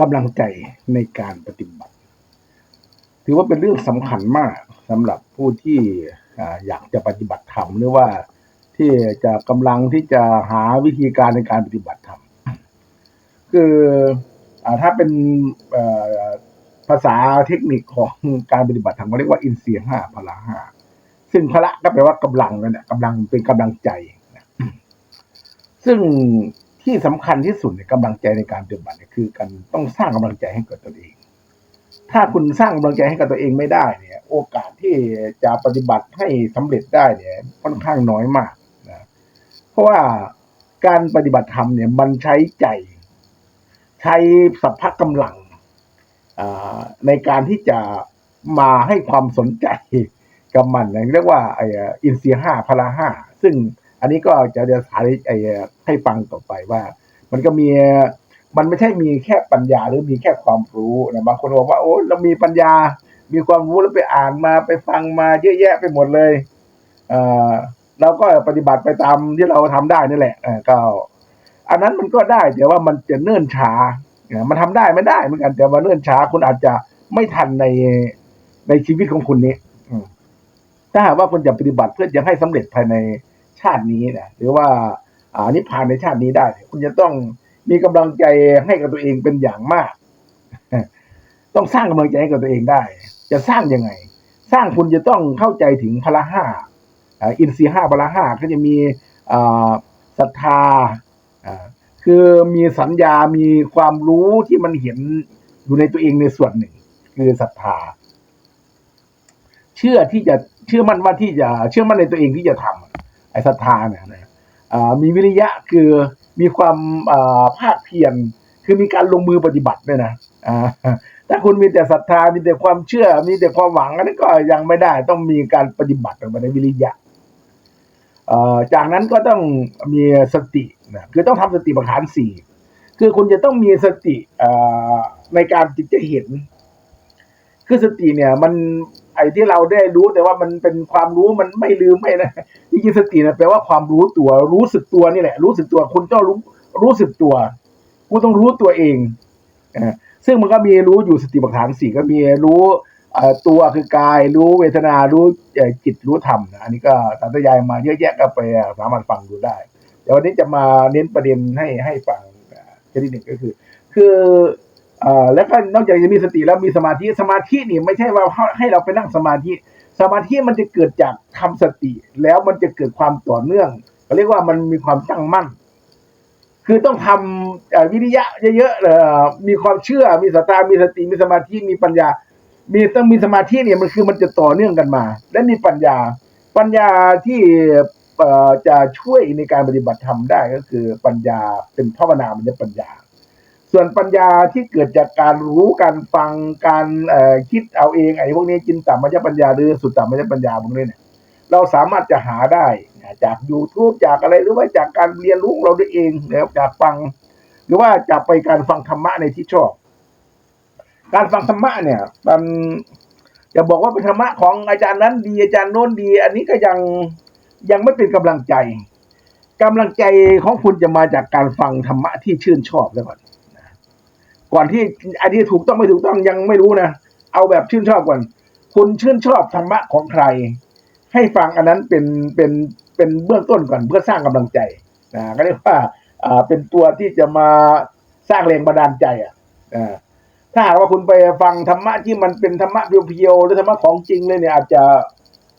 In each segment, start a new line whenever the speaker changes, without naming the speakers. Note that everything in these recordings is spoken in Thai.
กำลังใจในการปฏิบัติ ถือว่าเป็นเรื่องสำคัญมากสำหรับผู้ที่อยากจะปฏิบัติธรรมหรือว่าที่จะกำลังที่จะหาวิธีการในการปฏิบัติธรรมคืออถ้าเป็นภาษาเทคนิคของการปฏิบัติธรรมเขาเรียกว่าอินเสียห้าพละห้าซึ่งพละก็แปลว่ากำลังนั่นแหละกำลังเป็นกำลังใจนะซึ่ง ที่สำคัญที่สุดในกำลังใจในการปฏิบัติคือการต้องสร้างกำลังใจให้กับตนเอง ถ้าคุณสร้างกำลังใจให้กับตัวเองไม่ได้เนี่ย โอกาสที่จะปฏิบัติให้สำเร็จได้เนี่ยค่อนข้างน้อยมากนะเพราะว่าการปฏิบัติธรรมเนี่ยมันใช้ใจ ใช้สัพพะกำลังในการที่จะมาให้ความสนใจกับมันเรียกว่าไอ้อินเสียห้าพละห้าซึ่ง อันนี้ก็จะจะสายไอ้ให้ฟังต่อไปว่า มันก็มีมันไม่ใช่มีแค่ปัญญาหรือมีแค่ความรู้นะบางคนบอกว่าโอ้เรามีปัญญา มีความรู้แล้วไปอ่านมาไปฟังมาเยอะแยะไปหมดเลยเอ่อเราก็ปฏิบัติไปตามที่เราทำได้นี่แหละเออก็อันนั้นมันก็ได้แต่ว่ามันจะเนิ่นช้ามันทำได้ไม่ได้เหมือนกันแต่ว่าเนิ่นช้าคุณอาจจะไม่ทันในในชีวิตของคุณนี้ถ้าหากว่าคุณจะปฏิบัติเพื่อจะให้สำเร็จภายใน ชาตินี้นะหรือว่าอ่านิพพานในชาตินี้ได้ คุณจะต้องมีกำลังใจให้กับตัวเองเป็นอย่างมาก ต้องสร้างกำลังใจให้กับตัวเองได้ จะสร้างยังไง สร้างคุณจะต้องเข้าใจถึงพละห้าอินทรีย์ห้าพละห้าก็จะมีอ่าศรัทธาคือมีสัญญา มีความรู้ที่มันเห็นอยู่ในตัวเองในส่วนหนึ่ง คือศรัทธา เชื่อที่จะเชื่อมั่นว่าที่จะเชื่อมั่นในตัวเองที่จะทำไอ้ศรัทธาเนี่ยนะมีวิริยะคือมีความอ่าภาคเพียรคือมีการลงมือปฏิบัติด้วยนะถ้าคุณมีแต่ศรัทธามีแต่ความเชื่อ มีแต่ความหวังอันนั้นก็ยังไม่ได้ ต้องมีการปฏิบัติลงไปในวิริยะจากนั้นก็ต้องมีสตินะคือต้องทำสติปัฏฐานสี่คือคุณจะต้องมีสติในการจิตจะเห็น คือสติเนี่ยมัน ไอ้ที่เราได้รู้แต่ว่ามันเป็นความรู้มันไม่ลืมไม่นะจริงๆสตินะแปลว่าความรู้ตัว รู้สึกตัวนี่แหละ รู้สึกตัวคุณต้องรู้รู้สึกตัวคุณต้องรู้ตัวเองอซึ่งมันก็มีรู้อยู่สติปัฏฐานสี่ก็มีรู้ตัวคือกายรู้เวทนารู้จิตรู้ธรรมนะอันนี้ก็ตามตยายมาเยอะแยะก็ไปสามารถฟังดูได้เดี๋ยววันนี้จะมาเน้นประเด็นให้ให้ฟังอ่าแค่ที่หนึ่งก็คือ คือ อ่อแล้วก็นอกจากจะมีสติแล้วมีสมาธิสมาธินี่ไม่ใช่ว่าให้เราไปนั่งสมาธิ สมาธิมันจะเกิดจากทำสติ แล้วมันจะเกิดความต่อเนื่องเรียกว่ามันมีความตั้งมั่น คือต้องทำวิริยะเยอะๆมีความเชื่อมีศรัทธามีสติมีสมาธิมีปัญญา มีต้องมีสมาธิเนี่ยมันคือมันจะต่อเนื่องกันมา และมีปัญญา ปัญญาที่จะช่วยในการปฏิบัติธรรมได้ก็คือปัญญาเป็นภาวนามันจะปัญญา ส่วนปัญญาที่เกิดจากการรู้การฟังการคิดเอาเองไอ้พวกนี้จินตามัญญปัญญาหรือสุตตามัญญปัญญาพวกนี้เนี่ยเราสามารถจะหาได้จาก YouTube จากอะไรหรือว่าจากการเรียนรู้เราด้วยเองนะครับจากฟัง หรือว่าจากไปการฟังธรรมะในที่ชอบ การฟังธรรมะเนี่ยมันจะบอกว่าเป็นธรรมะของอาจารย์นั้นดีอาจารย์โน้นดี อันนี้ก็ยังยังไม่เป็นกำลังใจกำลังใจของคุณจะมาจากการฟังธรรมะที่ชื่นชอบแล้วก่อน ก่อนที่อันนี้ถูกต้องไม่ถูกต้องยังไม่รู้นะเอาแบบชื่นชอบก่อน คุณชื่นชอบธรรมะของใคร ให้ฟังอันนั้นเป็นเป็นเป็นเบื้องต้นก่อนเพื่อสร้างกำลังใจนะก็เรียกว่าอ่าเป็นตัวที่จะมาสร้างแรงบันดาลใจอะอ่าถ้าหากว่าคุณไปฟังธรรมะที่มันเป็นธรรมะเพียวๆหรือธรรมะของจริงเลยเนี่ย อาจจะ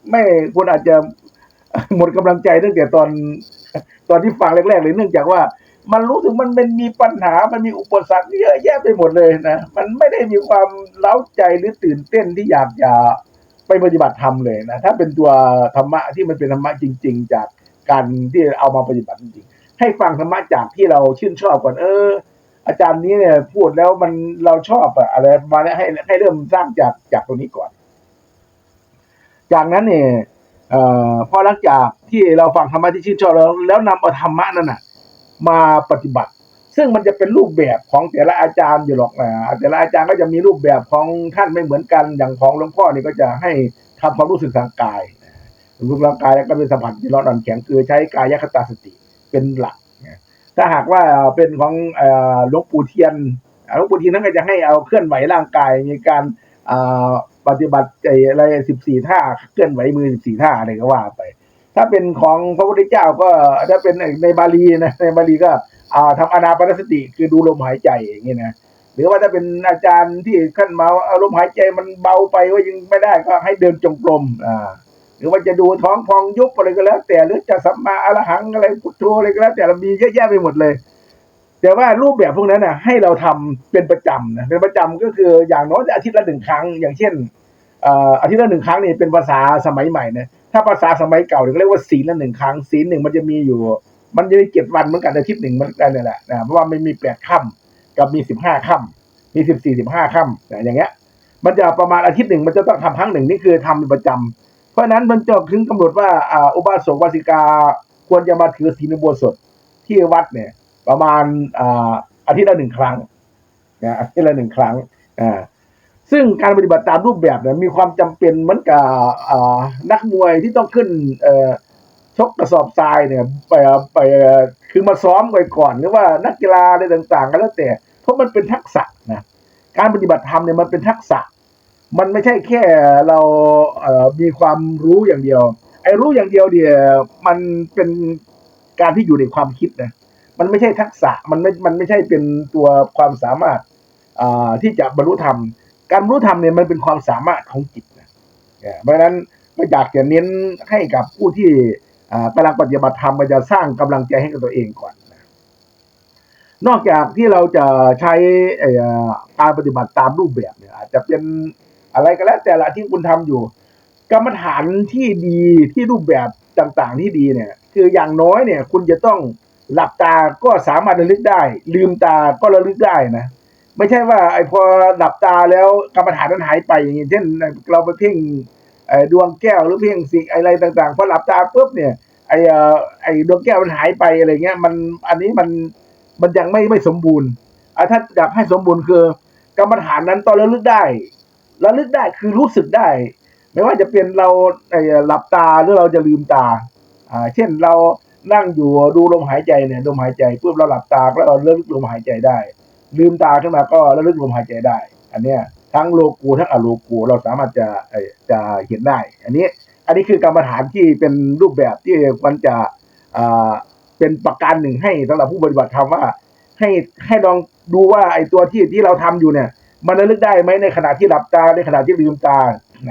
ไม่คุณอาจจะหมดกำลังใจตั้งแต่ตอนตอนที่ฟังแรกๆเลยเนื่องจากว่า มันรู้สึกมันเป็นมีปัญหา มันมีอุปสรรคเยอะแยะไปหมดเลยนะ มันไม่ได้มีความเล้าใจหรือตื่นเต้นที่อยากจะไปปฏิบัติธรรมเลยนะ ถ้าเป็นตัวธรรมะที่มันเป็นธรรมะจริง ๆ จากการที่เอามาปฏิบัติจริงๆ ให้ฟังธรรมะจากที่เราชื่นชอบก่อนเออ อาจารย์นี้เนี่ยพูดแล้วมันเราชอบอะอะไรมาณนี้ให้ให้เริ่มสร้างจากจากตรงนี้ก่อน จากนั้นเนี่ยเอ่อพอหลังจากที่เราฟังธรรมะที่ชื่นชอบแล้วแล้วนำเอาธรรมะนั้นน่ะ มาปฏิบัติ ซึ่งมันจะเป็นรูปแบบของแต่ละอาจารย์อยู่หรอกนะแต่ละอาจารย์ก็จะมีรูปแบบของท่านไม่เหมือนกันอย่างของหลวงพ่อนี่ก็จะให้ทำความรู้สึกทางกายรู้สึกทางกายแล้วก็เป็นสัมผัสที่ร้อนอ่อนแข็งคือใช้กายคตาสติเป็นหลักถ้าหากว่าเป็นของหลวงปู่เทียนหลวงปู่เทิมนั้นก็จะให้เอาเคลื่อนไหวร่างกายมีการปฏิบัติอะไรสิบสี่ท่าเคลื่อนไหวมือสิบสี่ท่าอะไรก็ว่าไป ถ้าเป็นของพระพุทธเจ้าก็ถ้าเป็นในบาลีนะในบาลีก็อ่าทำอนาปนสติคือดูลมหายใจอย่างนี้นะหรือว่าถ้าเป็นอาจารย์ที่ขึ้นมาว่าเอาลมหายใจมันเบาไปว่ายังไม่ได้ก็ให้เดินจงกรมอ่าหรือว่าจะดูท้องพองยุบอะไรก็แล้ว แต่หรือจะสัมมาอรหังอะไรพุทโธอะไรก็แล้ว แต่เรามีเยอะแยะไปหมดเลย แต่ว่ารูปแบบพวกนั้นน่ะให้เราทำเป็นประจำนะเป็นประจำก็คืออย่างน้อยอาทิตย์ละหนึ่งครั้ง อย่างเช่นอาทิตย์ละหนึ่งครั้งนี่เป็นภาษาสมัยใหม่นะ ถ้าภาษาสมัยเก่าเรียกว่าศีลละหนึ่งครั้งศีลหนึ่งมันจะมีอยู่ มันจะมีเจ็ดวันเหมือนกันอาทิตย์หนึ่งเหมือนกันนี่แหละนะเพราะว่ามันมีแปดค่ำกับมีสิบห้าค่ำมีสิบสี่สิบห้าค่ำนะอย่างเงี้ย มันจะประมาณอาทิตย์หนึ่งมันจะต้องทำครั้งหนึ่งนี่คือทำเป็นประจำเพราะฉะนั้นมันจะถึงกำหนดว่าอ่าอุบาสกวาสิกาควรจะมาถือศีลอุโบสถที่วัดเนี่ย ประมาณอ่าอาทิตย์ละหนึ่งครั้งนะอาทิตย์ละหนึ่งครั้งอ่า ซึ่งการปฏิบัติตามรูปแบบเนี่ยมีความจำเป็นเหมือนกับนักมวยที่ต้องขึ้นชกกระสอบทรายเนี่ยไปไปคือมาซ้อมไว้ก่อนหรือว่านักกีฬาอะไรต่างๆก็แล้วแต่ เพราะมันเป็นทักษะนะการปฏิบัติธรรมเนี่ยมันเป็นทักษะ มันไม่ใช่แค่เราเมีความรู้อย่างเดียว ไอ้รู้อย่างเดียวเนี่ยมันเป็นการที่อยู่ในความคิดนะมันไม่ใช่ทักษะมันไม่มันไม่ใช่เป็นตัวความสามารถที่จะบรรลุธรรม การรรลุธรรมเนี่ยมันเป็นความสามารถของจิตนะเพราะฉะนั้นก็อยากจะเน้นให้กับผู้ที่กำลังปฏิบัติธรรมมันจะสร้างกำลังใจให้กับตัวเองก่อนนะนอกจากที่เราจะใช้การปฏิบัติตามรูปแบบเนี่ยอาจจะเป็นอะไรก็แล้วแต่ละที่คุณทำอยู่ กรรมฐานที่ดีที่รูปแบบต่างๆ ที่ดีเนี่ย คืออย่างน้อยเนี่ย คุณจะต้องหลับตาก็สามารถระลึกได้ ลืมตาก็ระลึกได้นะ ไม่ใช่ว่าไอ้พอหลับตาแล้วกรรมฐานนั้นหายไปอย่างเช่น เราไปเพ่งดวงแก้วหรือเพ่งสิ่งอะไรต่างๆพอหลับตาปุ๊บเนี่ยไอ้ไอ้ดวงแก้วมันหายไปอะไรเงี้ยมันอันนี้มันมันยังไม่ไม่สมบูรณ์อถ้าอยากให้สมบูรณ์คือกรรมฐานนั้นตองระลึกได้ระลึกได้คือรู้สึกได้ ไม่ว่าจะเป็นเราไอ้หลับตาหรือเราจะลืมตาอ่าเช่นเรานั่งอยู่ดูลมหายใจเนี่ยลมหายใจปุ๊บเราหลับตาแล้วเราระลึกลมหายใจได้ ลืมตาขึ้นมาก็ระลึกลมหายใจได้ อันเนี้ยทั้งโลกูทั้งอโลกูเราสามารถจะจะเห็นได้ อันนี้อันนี้คือกรรมฐานที่เป็นรูปแบบที่มันจะเป็นประการหนึ่งให้สำหรับผู้ปฏิบัติธรรมว่า ให้ให้ลองดูว่าไอ้ตัวที่ที่เราทำอยู่เนี่ย มันระลึกได้ไหมในขณะที่หลับตาในขณะที่ลืมตา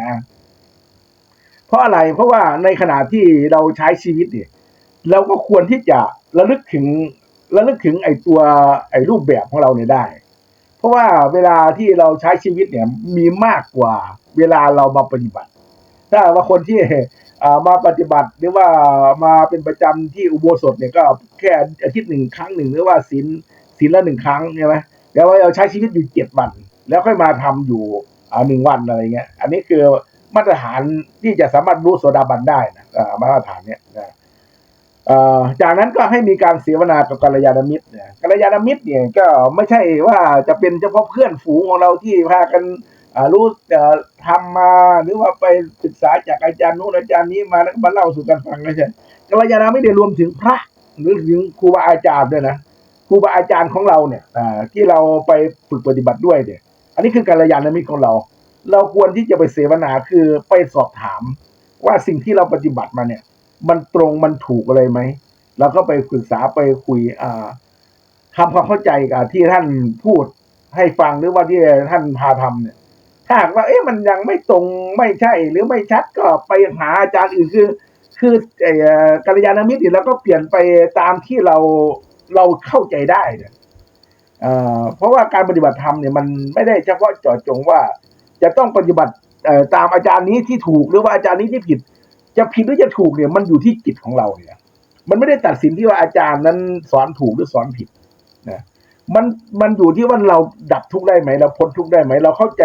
นะเพราะอะไรเพราะว่าในขณะที่เราใช้ชีวิตเนี่ยเราก็ควรที่จะระลึกถึง ระลึกถึงไอ้ตัวไอ้รูปแบบของเราเนี่ยได้ เพราะว่าเวลาที่เราใช้ชีวิตเนี่ยมีมากกว่าเวลาเรามาปฏิบัติ ถ้าว่าคนที่มาปฏิบัติหรือว่ามาเป็นประจำที่อุโบสถเนี่ยก็แค่อาทิตย์หนึ่งครั้งหนึ่งหรือว่าศีลศีลละหนึ่งครั้งใช่ไหมแล้วว่าเราใช้ชีวิตอยู่เจ็ดวัน แล้วค่อยมาทำอยู่หนึ่งวันอะไรเงี้ย อันนี้คือมาตรฐานที่จะสามารถรู้โสดาบันได้นะมาตรฐานเนี้ยนะ จากนั้นก็ให้มีการเสวนากับกัลยาณมิตรเนี่ยกัลยาณมิตรเนี่ยก็ไม่ใช่ว่าจะเป็นเฉพาะเพื่อนฝูงของเราที่พากันรู้เอ่อทำมาหรือว่าไปศึกษาจากอาจารย์นู้นอาจารย์นี้มาแล้วก็มาเล่าสู่กันฟังไม่ใช่กัลยาณมิตรเนี่ยรวมถึงพระหรือถึงครูบาอาจารย์ด้วยนะครูบาอาจารย์ของเราเนี่ยที่เราไปฝึกปฏิบัติด้วยเนี่ย อันนี้คือกัลยาณมิตรของเรา เราควรที่จะไปเสวนาคือไปสอบถามว่าสิ่งที่เราปฏิบัติมาเนี่ย มันตรงมันถูกอะไรไหมเราก็ไปปรึกษาไปคุยอ่าทำความเข้าใจกับที่ท่านพูดให้ฟังหรือว่าที่ท่านพาทำเนี่ย ถ้าหากว่า เอ๊ะมันยังไม่ตรงไม่ใช่ หรือไม่ชัดก็ไปหาอาจารย์อื่นคือ คือเอ่อกัลยาณมิตรเนี่ยเราก็เปลี่ยนไปตามที่เราเราเข้าใจได้เนี่ยเพราะว่าการปฏิบัติธรรมเนี่ยมันไม่ได้เฉพาะเจาะจงว่า จะต้องปฏิบัติตามอาจารย์นี้ที่ถูกหรือว่าอาจารย์นี้ที่ผิด จะผิดหรือจะถูกเนี่ยมันอยู่ที่จิตของเราเนี่ย มันไม่ได้ตัดสินที่ว่าอาจารย์นั้นสอนถูกหรือสอนผิดนะมันมันอยู่ที่ว่าเราดับทุกข์ได้ไหมเราพ้นทุกข์ได้ไหมเราเข้าใจ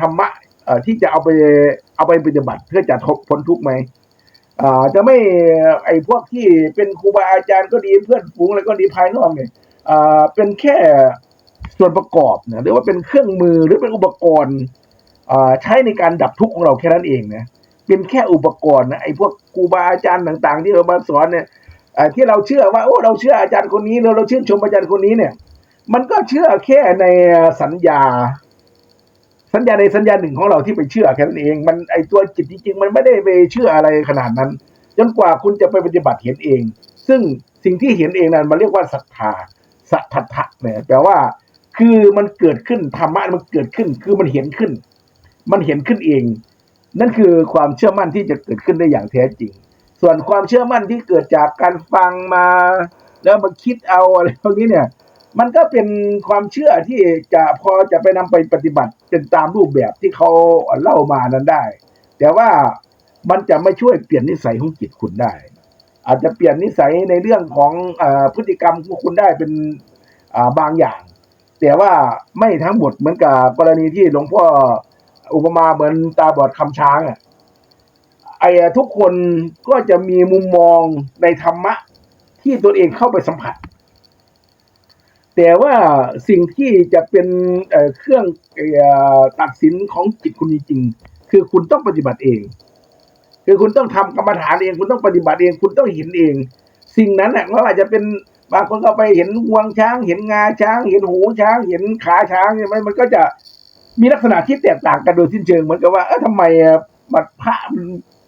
ธรรมะที่จะเอาไปเอาไปปฏิบัติเพื่อจะทบพ้นทุกข์ไหมจะไม่ไอ้พวกที่เป็นครูบาอาจารย์ก็ดีเพื่อนฝูงอะไรก็ดีภายนอกเนี่ยเป็นแค่ส่วนประกอบนะหรือว่าเป็นเครื่องมือหรือเป็นอุปกรณ์ใช้ในการดับทุกข์ของเราแค่นั้นเองนะ เป็นแค่อุปกรณ์นะไอ้พวกครูบาอาจารย์ต่าง ๆ ที่เรามาสอนเนี่ยที่เราเชื่อว่าโอ้เราเชื่ออาจารย์คนนี้เราเราชื่นชมอาจารย์คนนี้เนี่ย มันก็เชื่อแค่ในสัญญา สัญญาในสัญญาหนึ่งของเราที่ไปเชื่อแค่นั้นเอง มันไอตัวจิตจริงๆมันไม่ได้ไปเชื่ออะไรขนาดนั้น จนกว่าคุณจะไปปฏิบัติเห็นเอง ซึ่งสิ่งที่เห็นเองนั้นมันเรียกว่าศรัทธาสัทธะเนี่ยแปลว่า คือมันเกิดขึ้นธรรมะมันเกิดขึ้น คือมันเห็นขึ้น มันเห็นขึ้นเอง นั่นคือความเชื่อมั่นที่จะเกิดขึ้นได้อย่างแท้จริง ส่วนความเชื่อมั่นที่เกิดจากการฟังมา แล้วมาคิดเอาอะไรพวกนี้เนี่ย มันก็เป็นความเชื่อที่จะพอจะไปนำไปปฏิบัติเป็นตามรูปแบบที่เขาเล่ามานั้นได้ แต่ว่ามันจะไม่ช่วยเปลี่ยนนิสัยของจิตคุณได้ อาจจะเปลี่ยนนิสัยในเรื่องของอพฤติกรรมของคุณได้เป็นบางอย่าง แต่ว่าไม่ทั้งหมดเหมือนกับกรณีที่หลวงพ่อ อุปมาเหมือนตาบอดคำช้างอะไอ้ทุกคนก็จะมีมุมมองในธรรมะ ที่ตนเองเข้าไปสัมผัส แต่ว่าสิ่งที่จะเป็นเครื่องอตัดสินของจิตคุณจริงๆคือคุณต้องปฏิบัติเอง คือคุณต้องทำกรรมฐานเอง คุณต้องปฏิบัติเอง คุณต้องเห็นเอง สิ่งนั้นน่ะไม่ว่าจะเป็นบางคนก็ไปเห็นงวงช้าง เห็นงาช้าง เห็นหูช้าง เห็นขาช้างเนี่ยมันมันก็จะ มีลักษณะที่แตกต่างกันโดยสิ้นเชิงเหมือนกับว่าเออทำไมบัดพระ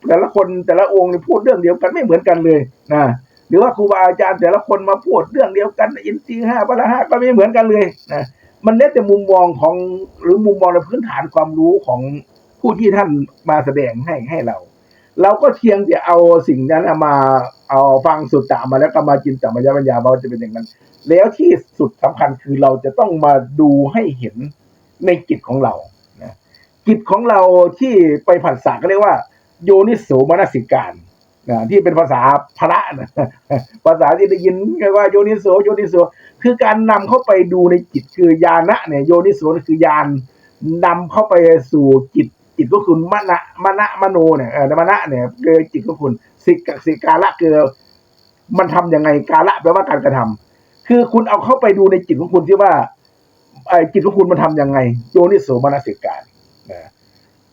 แต่ละคนแต่ละองค์เนี่ยพูดเรื่องเดียวกันไม่เหมือนกันเลยนะหรือว่าครูบาอาจารย์แต่ละคนมาพูดเรื่องเดียวกัน อินทรีย์ห้าพละห้าก็ไม่เหมือนกันเลยนะมันแล้วแต่มุมมองของหรือมุมมองในพื้นฐานความรู้ของผู้ที่ท่านมาแสดงให้ให้เรา เราก็เพียงแต่เอาสิ่งนั้นมาเอาฟังสุดตามมาแล้วก็มาจินตมัญญาปัญญาเราจะเป็นอย่างนั้น แล้วที่สุดสำคัญคือเราจะต้องมาดูให้เห็น ในจิตของเรานะจิตของเราที่ไปผัสสะก็เรียกว่า โยนิโสมนสิการนะที่เป็นภาษาพระนะภาษาที่ได้ยินกันว่าโยนิโสโยนิโสคือการนำเข้าไปดูในจิตคือญาณะเนี่ยโยนิโสคือญาณนำเข้าไปสู่จิตจิตก็คือมณะมณะมโนเนี่ยเออมณะเนี่ยคือจิตก็คุณสิกสิกาละคือมันทำยังไงกาละแปลว่าการกระทำคือคุณเอาเข้าไปดูในจิตของคุณที่ว่า ไอ้จิตของคุณมันทำยังไง โยนิโสมนสิการนะ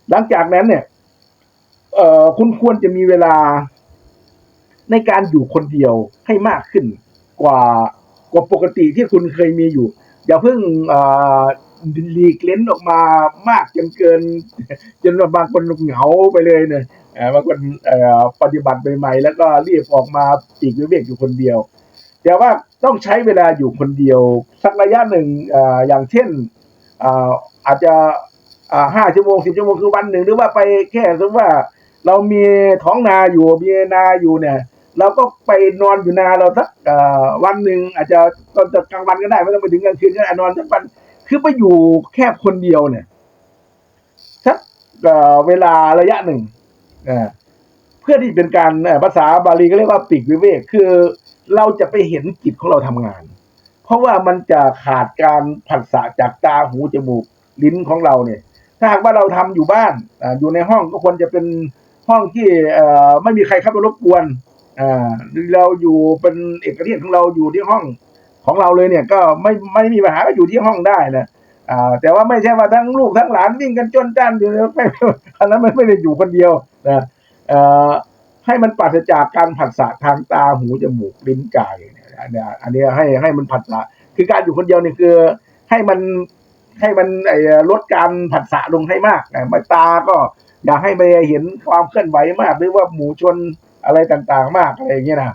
หลังจากนั้นเนี่ย เอ่อคุณควรจะมีเวลาในการอยู่คนเดียวให้มากขึ้นกว่ากว่าปกติที่คุณเคยมีอยู่ อย่าเพิ่งเอ่อหลีกเล้นออกมามากจนเกิน จนบางคนเหงาไปเลยเนี่ยบางคนเอ่อปฏิบัติใหม่ๆแล้วก็รีบออกมาปีกวิเวกอยู่คนเดียว แต่ว่าต้องใช้เวลาอยู่คนเดียว สักระยะหนึ่งออย่างเช่นเอ่อาจจะห้าชั่วโมงสิบชั่วโมงคือวันหนึ่ง หรือว่าไปแค่สมมติว่าเรามีท้องนาอยู่มีนาอยู่เนี่ยเราก็ไปนอนอยู่นาเราสักวันหนึ่งอาจจะตอนกลางวันก็ได้ไม่ต้องไปถึงกลางคืนก็ได้นอนสักวันคือไปอยู่แค่คนเดียวเนี่ยสักเวลาระยะหนึ่งเพื่อที่เป็นการภาษาบาลีก็เรียกว่าปีกวิเวกคือ เราจะไปเห็นจิตของเราทำงาน เพราะว่ามันจะขาดการผัสสะจากตาหูจมูกลิ้นของเราเนี่ย ถ้าหากว่าเราทำอยู่บ้านออยู่ในห้องก็ควรจะเป็นห้องที่ไม่มีใครเข้ามารบกวนเราอยู่เป็นเอกเทศของเราอยู่ที่ห้องของเราเลยเนี่ย ก็ไม่ไม่มีปัญหาก็อยู่ที่ห้องได้นะแต่ว่าไม่ใช่ว่าทั้งลูกทั้งหลานวิ่งกันจนจ้านอยู่ไม่อันนั้นมันไม่ได้อยู่คนเดียวนะ ให้มันปราศจากการผัสสะทางตาหูจมูกลิ้นกายเนี่ยอันนี้ให้ให้มันผัสสะคือการอยู่คนเดียวเนี่ยคือ ให้มันให้มันไอ้ลดการผัสสะลงให้มากอะมาตาก็อยากให้ไปเห็นความเคลื่อนไหวมาก หรือว่าหมูชนอะไรต่างๆ มากอะไรอย่างเงี้ยนะ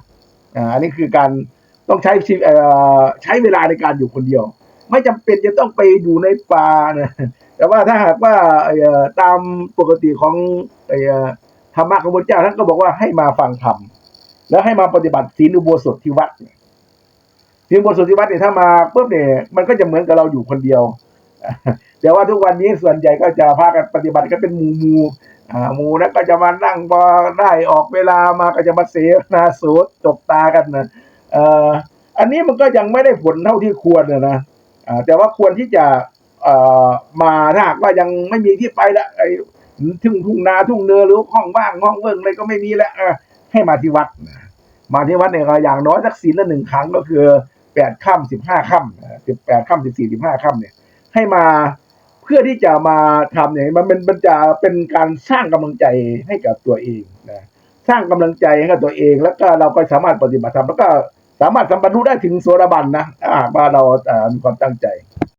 อ่าอันนี้คือการต้องใช้ใช้เวลาในการอยู่คนเดียว ไม่จำเป็นจะต้องไปอยู่ในป่านะแต่ว่าถ้าหากว่าเอ่อตามปกติของอ่อ ธรรมะของพระเจ้าท่านก็บอกว่าให้มาฟังธรรมแล้วให้มาปฏิบัติศีลอุโบสถที่วัดศีลอุโบสถที่วัดเนี่ยถ้ามาปุ๊บเนี่ยมันก็จะเหมือนกับเราอยู่คนเดียวแต่ว่าทุกวันนี้ส่วนใหญ่ก็จะพากันปฏิบัติกันเป็นหมู่หมู่หมู่นั้นก็จะมานั่งพอได้ออกเวลามาก็จะมาเสนาสูดจบตากันนะอันนี้มันก็ยังไม่ได้ผลเท่าที่ควรนะแต่ว่าควรที่จะมาถ้าหากว่ายังไม่มีที่ไปละ ทุ่งทุ่งนาทุ่งเนือหรือห้องว่างห้องเวิ้งอะไรก็ไม่มีแล้วให้มาที่วัดมาที่วัดเนี่ยอย่างน้อยสักศีลละหนึ่งครั้งก็คือแปดค่ำสิบห้าค่ำสิบแปดค่ำสิบสี่สิบห้าค่ำเนี่ย ให้มาเพื่อที่จะมาทำอย่างนี้มันเป็นมันจะเป็นการสร้างกำลังใจให้กับตัวเองนะสร้างกำลังใจให้กับตัวเอง แล้วก็เราก็สามารถปฏิบัติธรรมแล้วก็สามารถสัมปทานได้ถึงโสดาบันนะหากว่าเราอ่อมีความตั้งใจ